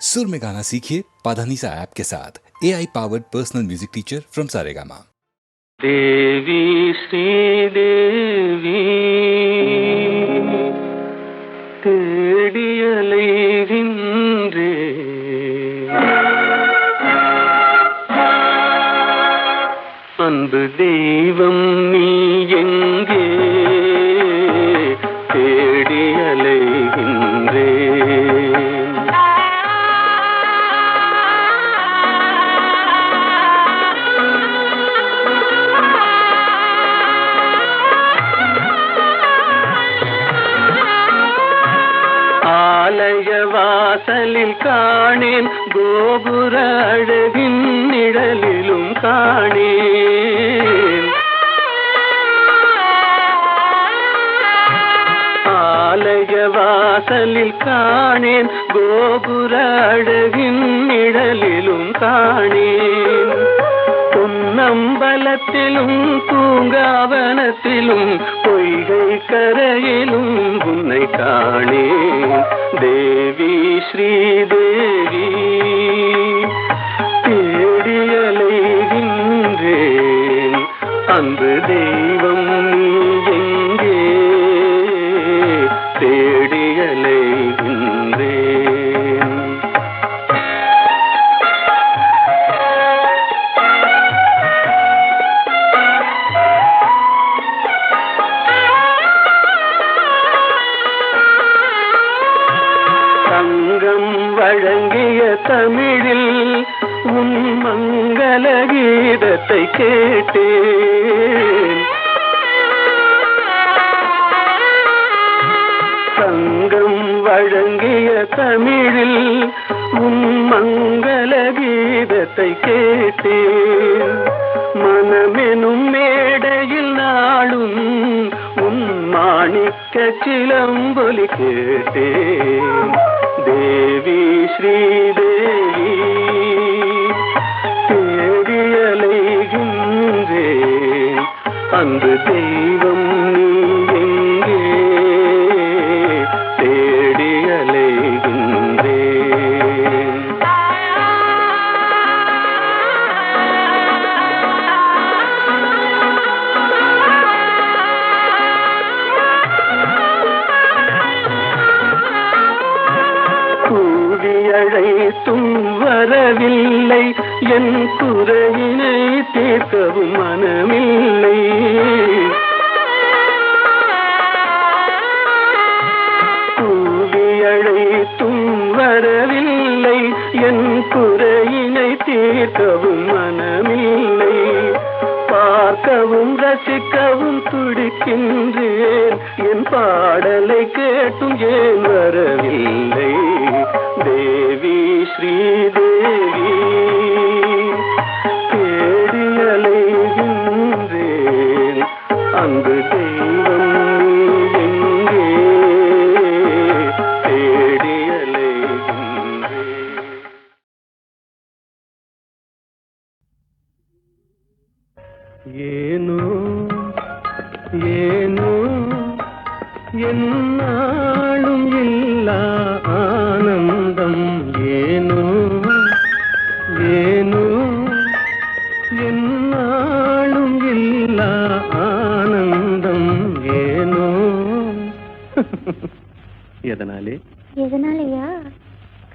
सुर में गाना सीखिए पाधानीसा ऐप के साथ A I powered personal music teacher from Saregama Devi Sridevi தேடியலைகின்றே அன்பு தெய்வம் நீ ஆலய வாசலில் காணேன் கோபுர அழகின் நிழலிலும் காணேன். ஆலய வாசலில் காணேன் கோபுர அழகின் நிழலிலும் காணேன். நம்பலத்திலும் பூங்காவனத்திலும் பொய்கை கரையிலும் உன்னை காணேன் தேவி ஸ்ரீதேவி தேடியலைகின்றேன் அன்பு தெய்வம் நீ நாளும் உன் மாணிக்க சிலம்பொலி கேட்டேன். தேவி ஸ்ரீதேவி தேடியலைகின்றேன். அன்பு தெய்வம் என் குறையினை தீர்க்கவும் மனமில்லை. கூவியழைத்தும் வரவில்லை. என் குறையினை தீர்க்கவும் மனமில்லை. பார்க்கவும் ரசிக்கவும் துடிக்கின்றேன். என் பாடலை கேட்டும் ஏன் வரவில்லை? தேவி ஸ்ரீதேவி ஏனோ ஏனோ என்னாலும் இல்லா ஆனந்தம் ஏனோ ஏனோ என்னாலும் இல்லா ஆனந்தம் ஏனோ. எதனாலே? எதனாலயா?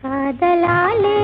காதலாலே.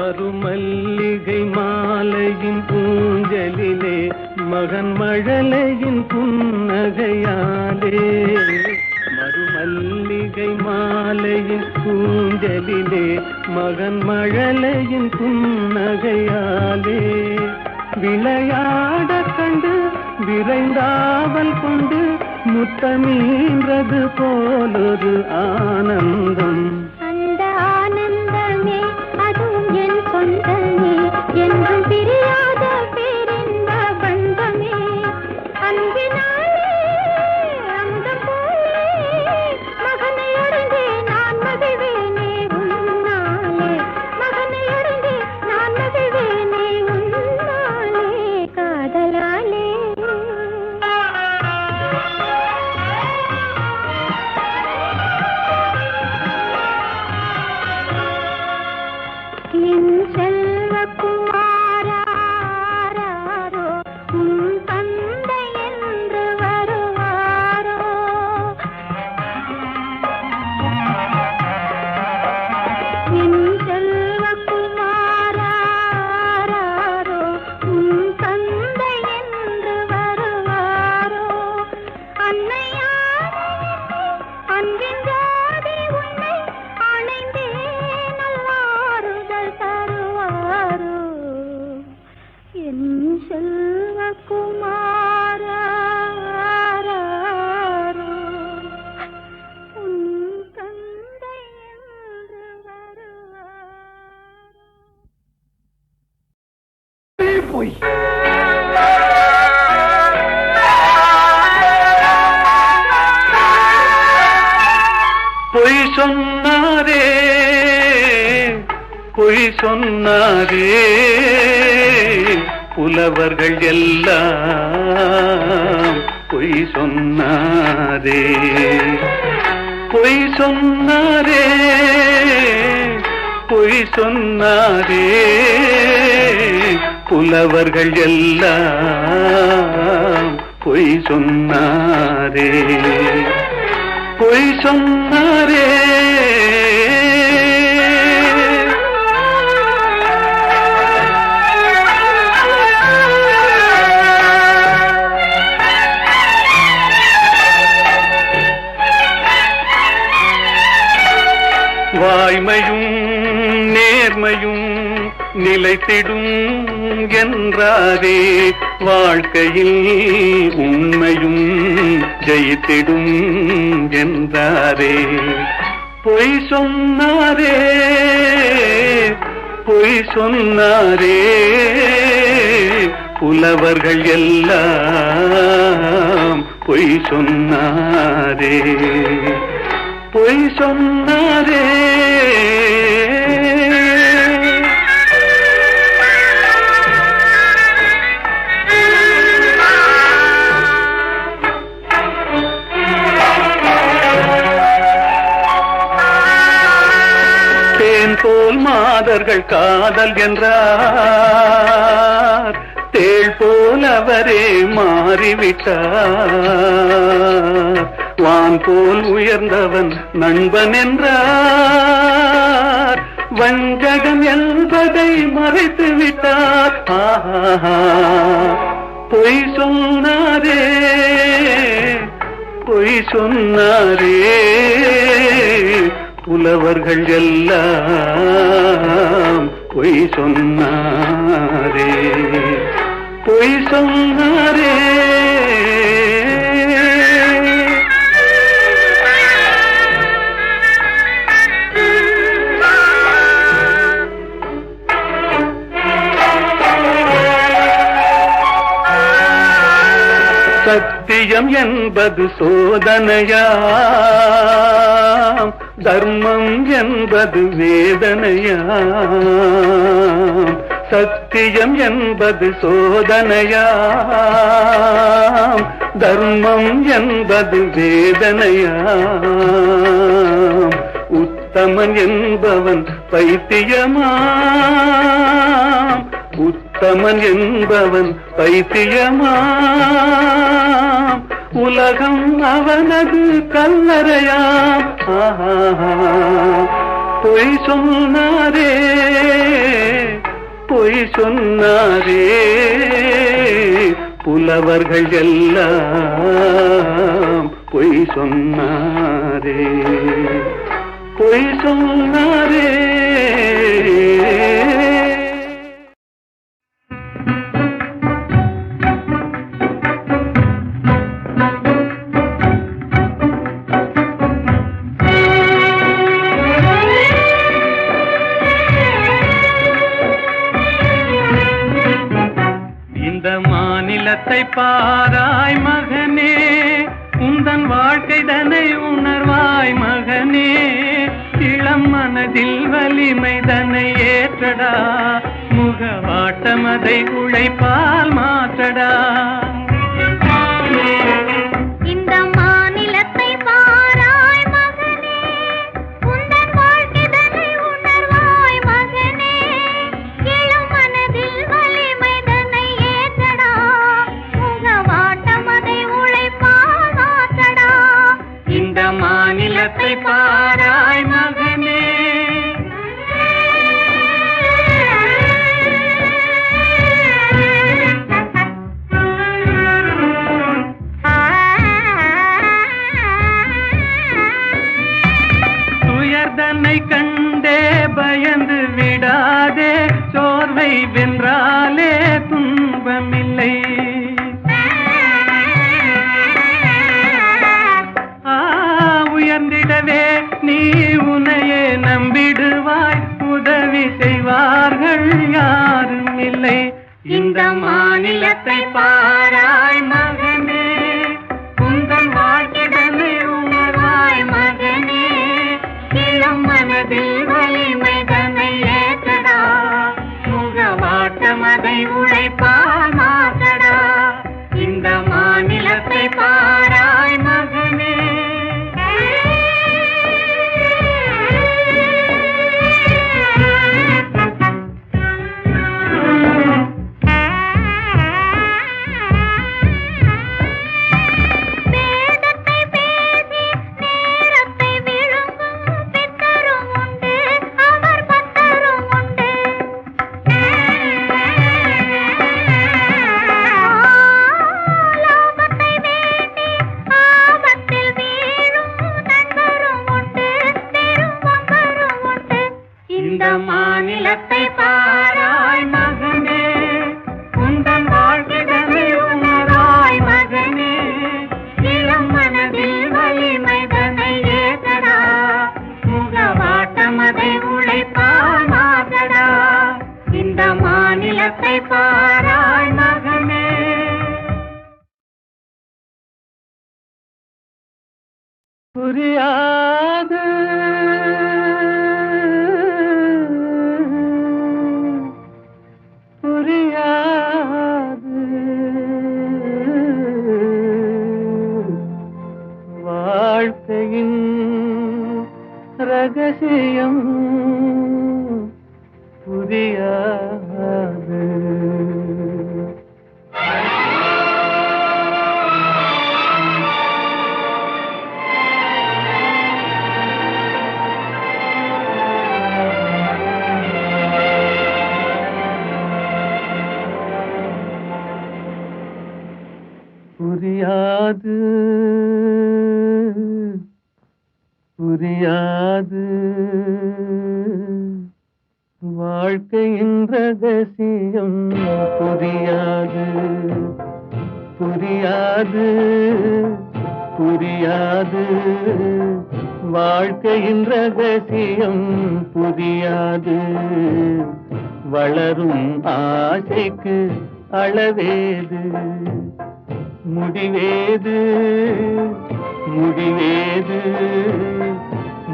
மறுமல்லிகை மாலையின் பூஞ்சலிலே மகன் மழலையின் புன்னகையாலே. மறுமல்லிகை மாலையின் பூஞ்சலிலே மகன் மழலையின் புன்னகையாலே. விளையாட கண்டு விரைந்தாவல் கொண்டு முத்தமீன்றது போலொரு ஆனந்தம். புலவர்கள் எல்லாம் பொய் சொன்னாரே. பொய் சொன்னாரே பொய் சொன்னாரே. புலவர்கள் எல்லாம் பொய் சொன்னாரே. பொய் சொன்னாரே. நேர்மையும் நிலைத்திடும் என்றாரே. வாழ்க்கையில் உண்மையும் ஜெயித்திடும் என்றாரே. பொய் சொன்னாரே பொய் சொன்னாரே. புலவர்கள் எல்லாம் பொய் சொன்னாரே. பொய் சொன்னாரே. மாதர்கள் காதல் என்றார். தேள் போல் அவரே மாறிவிட்டார். வான் போல் உயர்ந்தவன் நண்பன் என்றார். வஞ்சகம் என்பதை மறைத்து விட்டார். பொய் சொன்னாரே. பொய் சொன்னாரே. புலவர்கள் எல்லாம் பொய் சொன்னாரே. பொய் சொன்னாரே. சத்தியம் என்பது சோதனையா? தர்மம் என்பது வேதனையாம். சத்தியம் என்பது சோதனையாம். தர்மம் என்பது வேதனையாம். உத்தமன் என்பவன் பைத்தியமாம். உத்தமன் என்பவன் பைத்தியமாம். உலகம் அவனது கல்லறையாம். பொய் சொன்னாரே பொய் சொன்னாரே புலவர்கள் எல்லாம் பொய் சொன்னாரே. பொய் சொன்னாரே உள்ளத்தை பாராய் மகனே உந்தன் வாழ்க்கை தனை உணர்வாய் மகனே. இளம் மனதில் வலிமை தன்னை ஏற்றடா முகவாட்டம் அதை உழைப்பால் மாற்றடா. மாநிலத்தை வாழ்க்கையின் ரகசியம் புரியாது. புரியாது. புரியாது. வாழ்க்கையின் ரகசியம் புரியாது. புரியாது புரியாது. வாழ்க்கையின் ரகசியம் புரியாது. வளரும் ஆசைக்கு அளவேது. முடிவேது முடிவேது.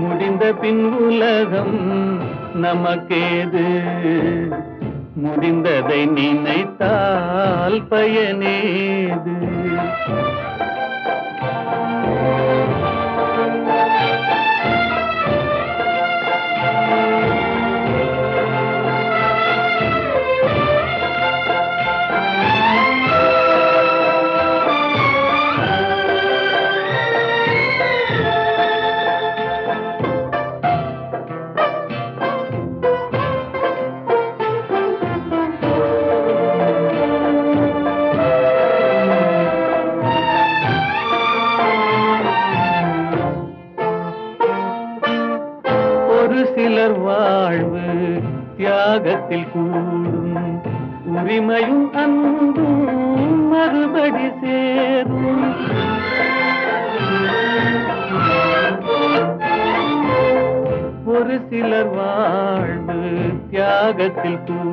முடிந்த பின் உலகம் நமக்கேது? முடிந்ததை நினைத்தால் பயனேது?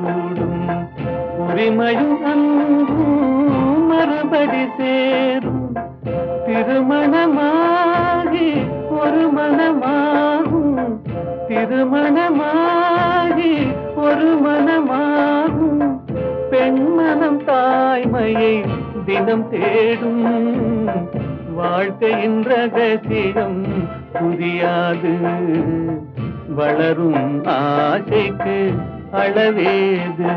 கூடும் உரிமையும் அன்பும் மறுபடி சேரும். திருமணமாகி ஒரு மனமாகும். திருமணமாகி ஒரு மனமாகும். பெண்மனம் தாய்மையை தினம் தேடும். வாழ்க்கையின் ரகசியம் புரியாது. வளரும் ஆசைக்கு அளவேது.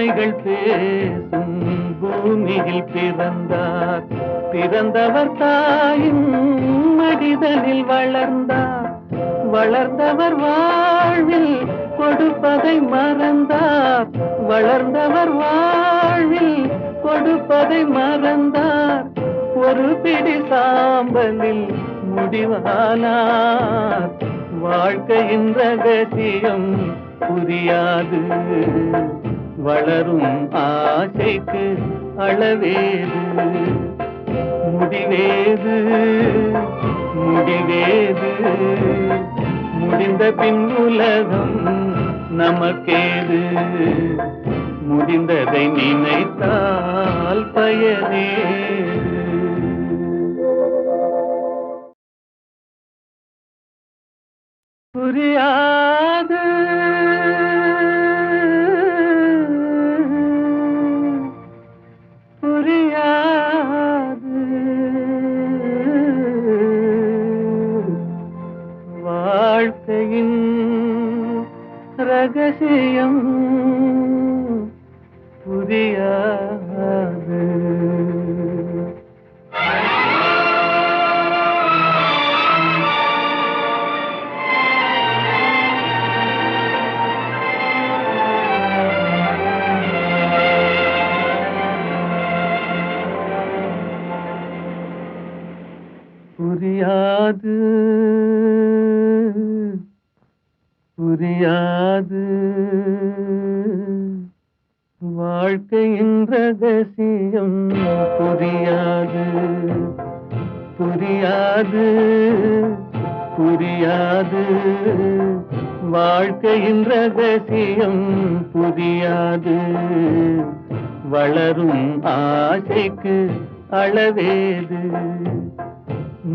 பெருமைகள் பேசும் பூமியில் பிறந்தார். பிறந்தவர் தாயின் மடிதலில் வளர்ந்தார். வளர்ந்தவர் வாழ்வில் கொடுப்பதை மறந்தார். வளர்ந்தவர் வாழ்வில் கொடுப்பதை மறந்தார். ஒரு பிடி சாம்பலில் முடிவானார். வாழ்க்கையின் ரகசியம் புரியாது. வளரும் ஆசைக்கு அளவேது. முடிவேது முடிவேது. முடிந்த பின் உலகம் நமக்கேது. முடிந்ததை நினைத்தால் பயனேது. புரியா ரகசியம் புரியாது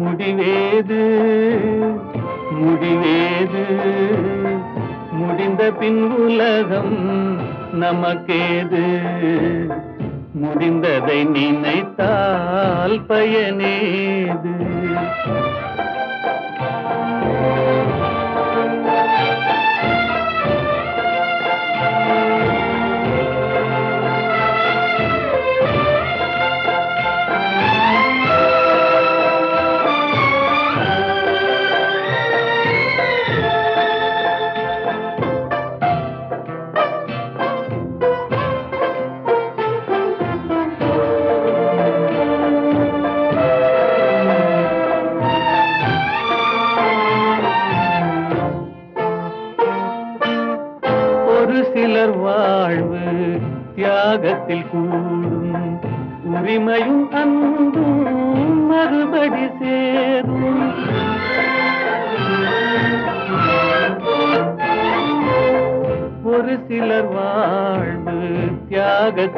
முடிவேது முடிவேது. முடிந்த பின் உலகம் நமக்கேது. முடிந்ததை நினைத்தால் பயனேது.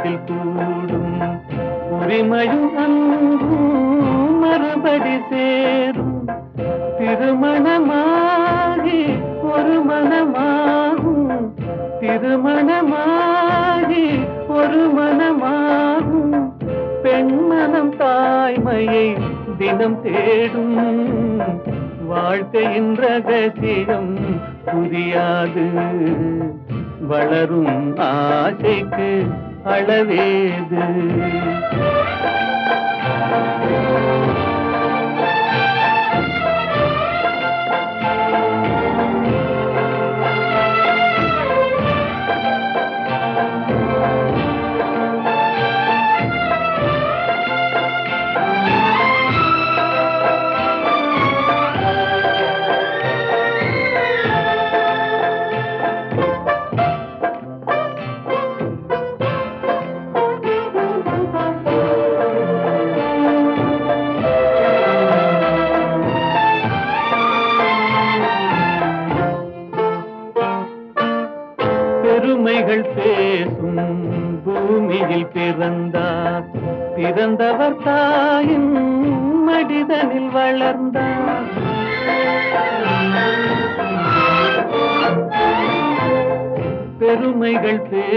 தியாகத்தில் கூடும் உரிமையும் அன்பும் மறுபடி சேரும். திருமணமாகி ஒரு மனமாகும். திருமணமாகி ஒரு மனமாகும். பெண்மனம் தாய்மையை தினம் தேடும். வாழ்க்கையின் ரகசியம் புரியாது. வளரும் ஆசைக்கு அளவேது.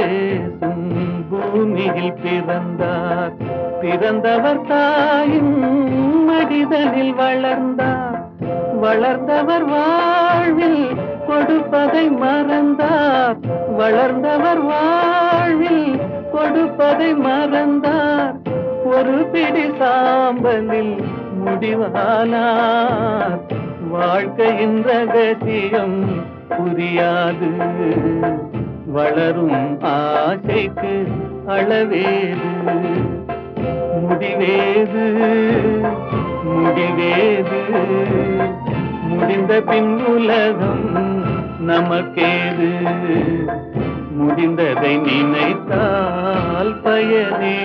பேசும் பூமியில் பிறந்தார். பிறந்தவர் தாயின் மடிதனில் வளர்ந்தார். வளர்ந்தவர் வாழ்வில் கொடுப்பதை மறந்தார். வளர்ந்தவர் வாழ்வில் கொடுப்பதை மறந்தார். ஒரு பிடி சாம்பலில் முடிவானார். வாழ்க்கையின் ரகசியம் புரியாது. வளரும் ஆசைக்கு அளவேது. முடிவேது முடிவேது. முடிந்த பின் உலகம் நமக்கேது. முடிந்ததை நினைத்தால் பயனே